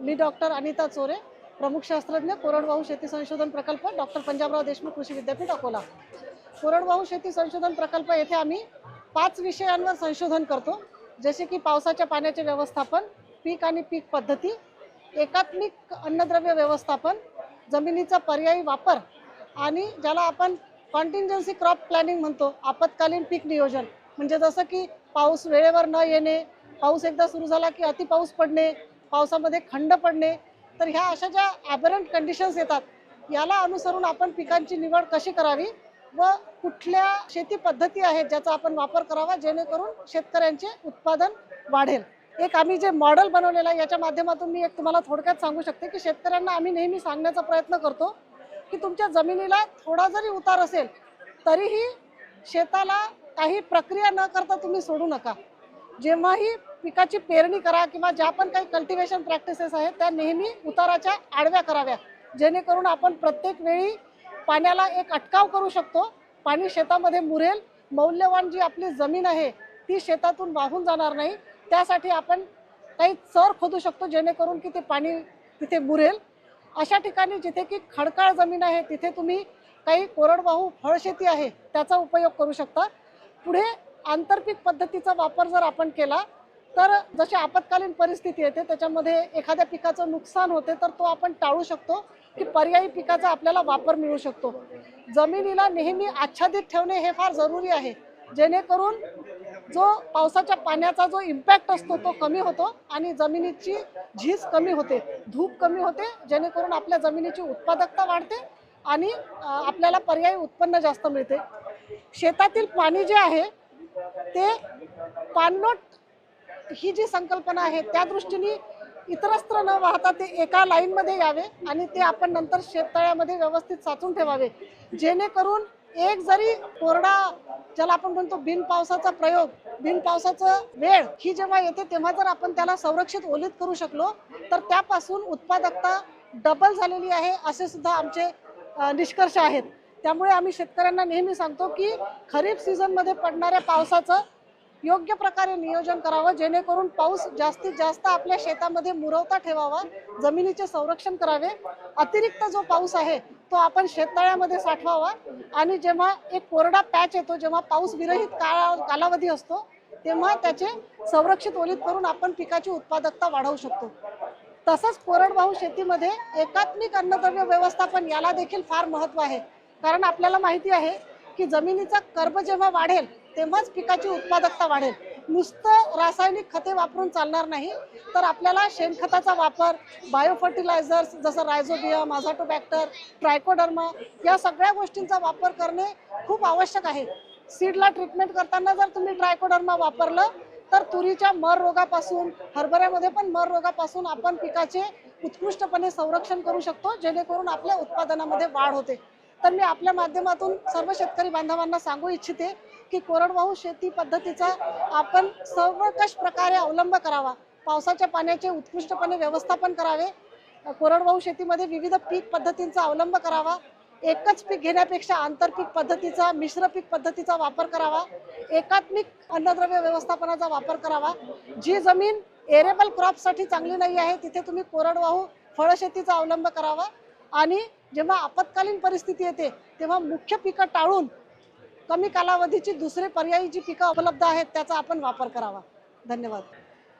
मी doctor Anita चोरे प्रमुख शास्त्रज्ञ कोरडवाहू शेती संशोधन प्रकल्प डॉक्टर पंजाबराव देशमुख कृषी विद्यापीठ अकोला. कोरडवाहू शेती संशोधन प्रकल्प येथे आम्ही पाच विषयांवर संशोधन करतो जसे की पावसाच्या पाण्याचे व्यवस्थापन पीक आणि पीक पद्धती एकात्मिक अन्नद्रव्य व्यवस्थापन जमिनीचा पर्यायी वापर आणि ज्याला आपण कॉन्टिंजन्सी क्रॉप प्लॅनिंग म्हणतो आपत्कालीन पीक नियोजन. म्हणजे जसं की पाऊस वेळेवर न येणे पाऊस एकदा सुरू झाला की अति पाऊस पडणे पावसामध्ये खंड पडणे तर ह्या अशा ज्या ॲबरंट कंडिशन्स येतात याला अनुसरून आपण पिकांची निवड कशी करावी व कुठल्या शेती पद्धती आहेत ज्याचा आपण वापर करावा जेणेकरून शेतकऱ्यांचे उत्पादन वाढेल. एक आम्ही जे मॉडेल बनवलेलं आहे याच्या माध्यमातून मी एक तुम्हाला थोडक्यात सांगू शकते की शेतकऱ्यांना आम्ही नेहमी सांगण्याचा प्रयत्न करतो की तुमच्या जमिनीला थोडा जरी उतार असेल तरीही शेताला काही प्रक्रिया न करता तुम्ही सोडू नका. जेव्हाही पिकाची पेरणी करा किंवा ज्या पण काही कल्टिवेशन प्रॅक्टिसेस आहेत त्या नेहमी उताराच्या आडव्या कराव्या. जेणेकरून आपण प्रत्येक वेळी पाण्याला एक अटकाव करू शकतो. पाणी शेतामध्ये मुरेल. मौल्यवान जी आपली जमीन आहे ती शेतातून वाहून जाणार नाही. त्यासाठी आपण काही चर खोदू शकतो जेणेकरून की ते पाणी तिथे मुरेल. अशा ठिकाणी जिथे की खडकाळ जमीन आहे तिथे तुम्ही काही कोरडवाहू फळशेती आहे त्याचा उपयोग करू शकता. पुढे आंतरपीक पद्धतीचा वापर जर आपण केला तर जशी आपत्कालीन परिस्थिती येते त्याच्यामध्ये एखाद्या पिकाचं नुकसान होते तर तो आपण टाळू शकतो की पर्यायी पिकाचा आपल्याला वापर मिळू शकतो. जमिनीला नेहमी आच्छादित ठेवणे हे फार जरुरी आहे. जेणेकरून जो पावसाच्या पाण्याचा जो इम्पॅक्ट असतो तो कमी होतो आणि जमिनीची झीज कमी होते धूप कमी होते जेणेकरून आपल्या जमिनीची उत्पादकता वाढते आणि आपल्याला पर्यायी उत्पन्न जास्त मिळते. शेतातील पाणी जे आहे ते पाणलोट ही जी संकल्पना आहे त्या दृष्टीने इतरस्त्र न वाहता ते एका लाईनमध्ये यावे आणि ते आपण नंतर शेततळ्यामध्ये व्यवस्थित साचून ठेवावे. जेणेकरून एक जरी कोरडा ज्याला आपण म्हणतो बिन पावसाचा प्रयोग बिन पावसाचं वेळ ही जेव्हा येते तेव्हा जर आपण त्याला संरक्षित ओलीत करू शकलो तर त्यापासून उत्पादकता डबल झालेली आहे असे सुद्धा आमचे निष्कर्ष आहेत. त्यामुळे आम्ही शेतकऱ्यांना नेहमी सांगतो की खरीप सीझनमध्ये पडणाऱ्या पावसाचं योग्य प्रकारे नियोजन करावं जेणेकरून पाऊस जास्तीत जास्त आपल्या शेतामध्ये मुरवता ठेवावा जमिनीचे संरक्षण करावे. अतिरिक्त जो पाऊस आहे तो आपण शेततळ्यामध्ये साठवावा. आणि जेव्हा एक कोरडा पॅच येतो जेव्हा पाऊस विरहित काळा कालावधी असतो तेव्हा त्याचे संरक्षित ओलीत करून आपण पिकाची उत्पादकता वाढवू शकतो. तसंच कोरडवाहू शेतीमध्ये एकात्मिक अन्नद्रव्य व्यवस्थापन याला देखील फार महत्त्व आहे. कारण आपल्याला माहिती आहे की जमिनीचा कर्ब जेव्हा वाढेल तेव्हाच पिकाची उत्पादकता वाढेल. नुसतं रासायनिक खते वापरून चालणार नाही तर आपल्याला शेणखताचा वापर बायो फर्टिलायझर्स जसं रायझोबियम आझाटोबॅक्टर ट्रायकोडर्मा या सगळ्या गोष्टींचा वापर करणे खूप आवश्यक आहे. सीडला ट्रीटमेंट करताना जर तुम्ही ट्रायकोडर्मा वापरलं तर तुरीच्या मर रोगापासून हरभऱ्यामध्ये पण मर रोगापासून आपण पिकाचे उत्कृष्टपणे संरक्षण करू शकतो जेणेकरून आपल्या उत्पादनामध्ये वाढ होते. तर मी आपल्या माध्यमातून सर्व शेतकरी बांधवांना सांगू इच्छिते की कोरडवाहू शेती पद्धतीचा आपण सर्वकष प्रकारे अवलंब करावा. पावसाच्या पाण्याचे उत्कृष्टपणे व्यवस्थापन करावे. कोरडवाहू शेतीमध्ये विविध पीक पद्धतींचा अवलंब करावा. एकच पीक घेण्यापेक्षा आंतरपीक पद्धतीचा मिश्र पीक पद्धतीचा वापर करावा. एकात्मिक अन्नद्रव्य व्यवस्थापनाचा वापर करावा. जी जमीन एरेबल क्रॉपसाठी चांगली नाही आहे तिथे तुम्ही कोरडवाहू फळशेतीचा अवलंब करावा. आणि जेव्हा आपत्कालीन परिस्थिती येते तेव्हा मुख्य पिकं टाळून कमी कालावधीची दुसरे पर्यायी जी पिकं उपलब्ध आहेत त्याचा आपण वापर करावा. धन्यवाद.